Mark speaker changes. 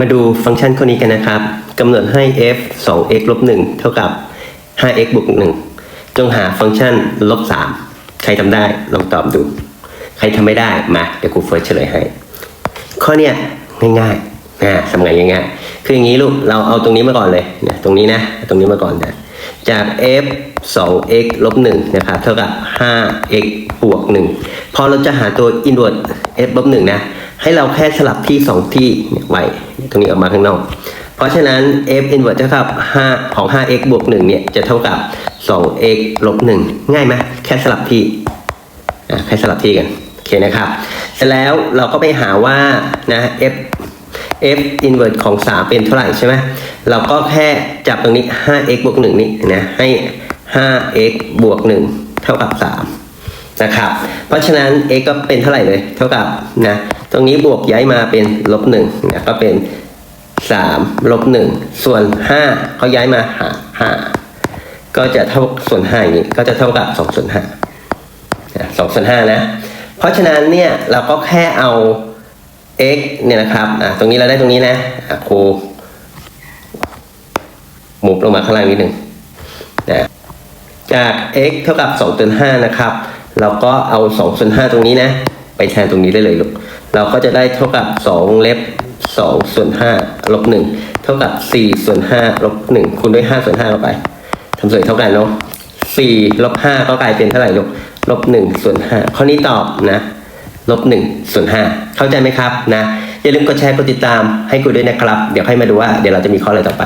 Speaker 1: มาดูฟังก์ชันข้อนี้กันนะครับกำหนดให้ f 2x ลบ1เท่ากับ 5x บวก1จงหาฟังก์ชันลบ3ใครทำได้ลองตอบดู ใครทำไม่ได้มาเดี๋ยวครูเฟิร์สเฉลยให้ ข้อเนี้ยง่ายๆนะสำคัญง่ายๆคืออย่างนี้ลูกเราเอาตรงนี้มาก่อนเลยเนี่ยตรงนี้นะตรงนี้มาก่อนนะจาก f 2x ลบ1นะครับเท่ากับ 5x บวก1พอเราจะหาตัว inverse f ลบ1นะ ให้เราแค่สลับที่ 2ที่เนี่ไว้ตรงนี้ออกมาข้างนอก เพราะฉะนั้น f inverse เท่ากับ5ของ 5x บวก1เนี่ยจะเท่ากับ 2x ลบ1ง่ายไหมแค่สลับที่อะให้สลับที่กันโอเคนะครับเสร็จแล้วเราก็ไปหาว่านะ f f inverse ของ 3 เป็นเท่าไหร่ใช่ไหมเราก็แค่จับตรงนี้ 5x บวก1นี่นะให้ 5x บวก1เท่ากับ3นะครับ เพราะฉะนั้น x ก็เป็นเท่าไหร่เลย เท่ากับนะ ตรงนี้บวกย้ายมาเป็นลบ1นะก็เป็น3ลบ1ส่วน5เขาย้ายมาหา5ก็จะเท่าส่วน5อย่างนี้ก็จะเท่ากับ2ส่วน5สองส่วนห้านะ เพราะฉะนั้นเนี่ยเราก็แค่เอา x เนี่ยนะครับอะตรงนี้เราได้ตรงนี้นะอะครูหมุบลงมาข้างล่างนิดหนึ่งนะจาก x เท่ากับ2ส่วน5นะครับ เราก็เอา2ส่วน5ตรงนี้นะ ไปแทนตรงนี้ได้เลยลูก เราก็จะได้เท่ากับ 2 เล็บ 2 ส่วน5ลบ1เท่ากับ 4 ส่วน5ลบ1คูณด้วย 5 ส่วน5เข้าไปทำส่วนเท่ากันเนาะ4ลบ5ก็กลายเป็นเท่าไหร่ลูกลบ1ส่วน5ข้อนี้ตอบนะลบ1ส่วน5เข้าใจไหมครับนะอย่าลืมกดแชร์กดติดตามให้กูด้วยนะครับ เดี๋ยวให้มาดูว่าเดี๋ยวเราจะมีข้ออะไรต่อไป